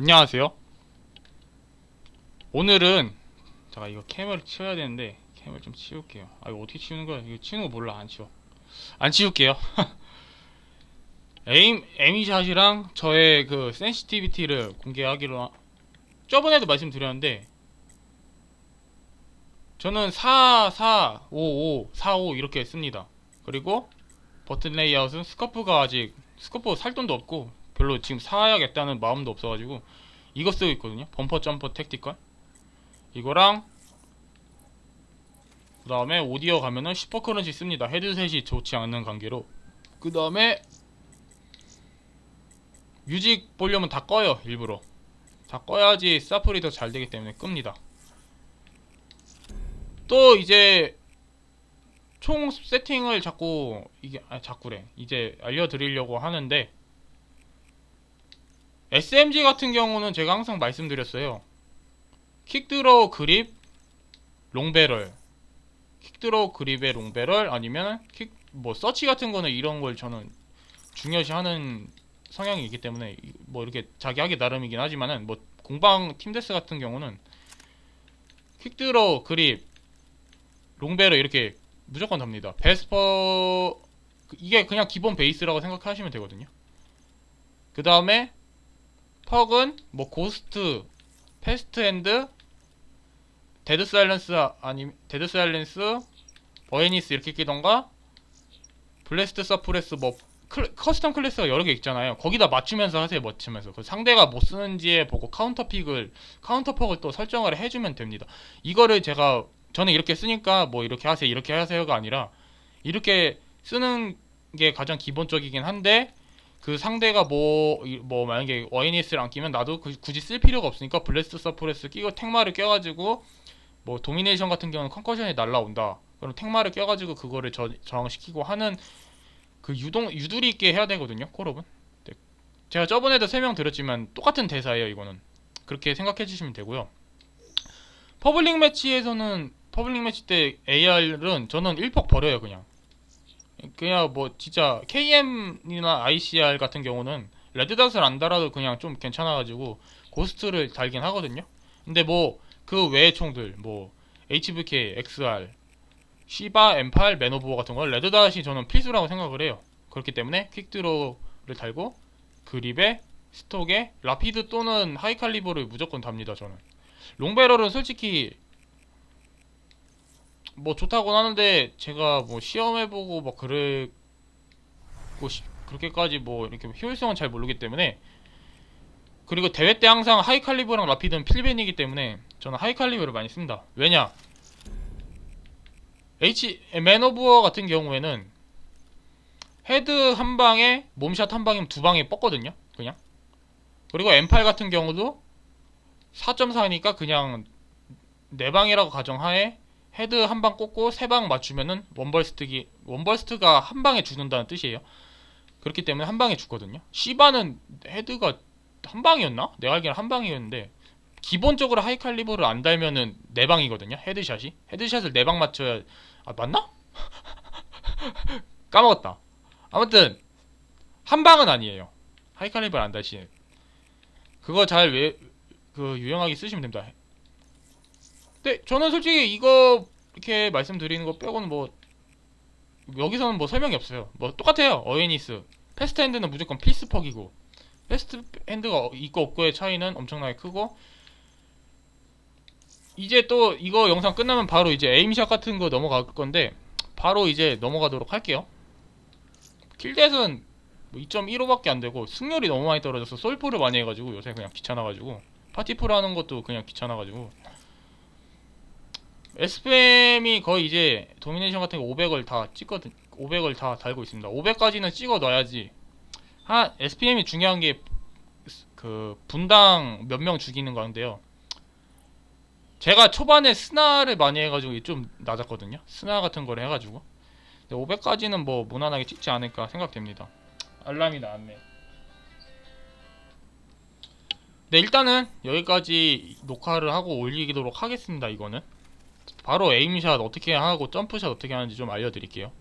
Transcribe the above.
안녕하세요. 오늘은 제가 이거 캠을 치워야 되는데 캠을 좀 치울게요. 아 이거 어떻게 치우는 거야? 이거 치우는 거 몰라 안 치워. 안 치울게요. 에임 에미샷이랑 저의 그 센시티비티를 공개하기로 하... 저번에도 말씀드렸는데 저는 4, 4, 5, 5, 4, 5 이렇게 씁니다. 그리고 버튼 레이아웃은 스커프가 아직 스커프 살 돈도 없고 별로 지금 사야겠다는 마음도 없어가지고 이거 쓰고 있거든요. 범퍼 점퍼 택티컬 이거랑 그 다음에 오디오 가면은 슈퍼 커런시 씁니다. 헤드셋이 좋지 않는 관계로 그 다음에 뮤직 볼륨은 다 꺼요 일부러 다 꺼야지 사플이 더 잘 되기 때문에 끕니다. 또 이제 총 세팅을 자꾸 이게 아 자꾸래 이제 알려드리려고 하는데 SMG 같은 경우는 제가 항상 말씀드렸어요. 킥드로우 그립 롱배럴 킥드로우 그립의 롱배럴 아니면 킥 뭐 서치 같은 거는 이런 걸 저는 중요시하는 성향이 있기 때문에 이- 뭐 이렇게 자기 하기 나름이긴 하지만은 뭐 공방 팀데스 같은 경우는 킥드로우 그립 롱배럴 이렇게 무조건 답니다. 베스퍼 그- 이게 그냥 기본 베이스라고 생각하시면 되거든요. 그 다음에 퍽은 뭐 고스트, 패스트 핸드, 데드 사일런스 아니 데드 사일런스, 버에니스 이렇게 끼던가 블레스트 서프레스 뭐 클- 커스텀 클래스가 여러 개 있잖아요. 거기다 맞추면서 하세요. 맞추면서 그 상대가 뭐 쓰는지에 보고 카운터 픽을 카운터 퍽을 또 설정을 해주면 됩니다. 이거를 제가 저는 이렇게 쓰니까 뭐 이렇게 하세요 이렇게 하세요가 아니라 이렇게 쓰는 게 가장 기본적이긴 한데 그 상대가 뭐, 이- 뭐, 만약에 와이니스를 안 끼면 나도 그- 굳이 쓸 필요가 없으니까 블레스트 서프레스 끼고 탱마를 껴가지고 뭐 도미네이션 같은 경우는 컨커션이 날라온다. 그럼 탱마를 껴가지고 그거를 저, 저항시키고 하는 그 유동, 유두리 있게 해야 되거든요, 콜업은. 네. 제가 저번에도 설명드렸지만 똑같은 대사예요, 이거는. 그렇게 생각해 주시면 되고요. 퍼블릭 매치에서는 퍼블릭 매치 때 AR은 저는 1폭 버려요, 그냥. 그냥 뭐 진짜 KM이나 ICR 같은 경우는 레드닷을 안 달아도 그냥 좀 괜찮아가지고 고스트를 달긴 하거든요. 근데 뭐 그 외의 총들 뭐 HVK, XR, 시바, M8, 매너부어 같은 건 레드닷이 저는 필수라고 생각을 해요. 그렇기 때문에 퀵드로우를 달고 그립에 스톡에 라피드 또는 하이칼리버를 무조건 답니다. 저는 롱베럴은 솔직히 뭐 좋다고 하는데 제가 뭐 시험해보고 막 그랬고 시- 그렇게까지 뭐 이렇게 효율성은 잘 모르기 때문에 그리고 대회 때 항상 하이칼리버랑 라피드는 필벤이기 때문에 저는 하이칼리버를 많이 씁니다. 왜냐? H 맨 오브 워 같은 경우에는 헤드 한 방에 몸샷 한 방이면 두 방에 뻗거든요. 그냥. 그리고 M8 같은 경우도 4.4니까 그냥 네 방이라고 가정하에 헤드 한 방 꽂고 세 방 맞추면은 원벌스트기 원벌스트가 한 방에 죽는다는 뜻이에요. 그렇기 때문에 한 방에 죽거든요. 시바는 헤드가 한 방이었나? 내가 알기로는 한 방이었는데 기본적으로 하이칼리버를 안 달면은 네 방이거든요. 헤드샷이 헤드샷을 네 방 맞춰야 아 맞나? 까먹었다. 아무튼 한 방은 아니에요. 하이칼리버를 안 달시. 그거 잘 왜 그 유용하게 쓰시면 됩니다. 근데 저는 솔직히 이거 이렇게 말씀드리는 거 빼고는 뭐 여기서는 뭐 설명이 없어요. 뭐 똑같아요. 어웨니스 패스트 핸드는 무조건 필스퍽이고 패스트 핸드가 있고 없고의 차이는 엄청나게 크고 이제 또 이거 영상 끝나면 바로 이제 에임샷 같은 거 넘어갈 건데 바로 이제 넘어가도록 할게요. 킬댓은 뭐 2.15밖에 안 되고 승률이 너무 많이 떨어져서 솔프를 많이 해가지고 요새 그냥 귀찮아가지고 파티프로 하는 것도 그냥 귀찮아가지고 SPM이 거의 이제 도미네이션 같은 거 500을 다 찍거든 500을 다 달고 있습니다. 500까지는 찍어 놔야지. 한 SPM이 중요한 게 그 분당 몇 명 죽이는 건데요. 제가 초반에 스나를 많이 해가지고 좀 낮았거든요. 스나 같은 거를 해가지고. 500까지는 뭐 무난하게 찍지 않을까 생각됩니다. 알람이 나왔네. 네 일단은 여기까지 녹화를 하고 올리도록 하겠습니다 이거는 바로 에임샷 어떻게 하고 점프샷 어떻게 하는지 좀 알려드릴게요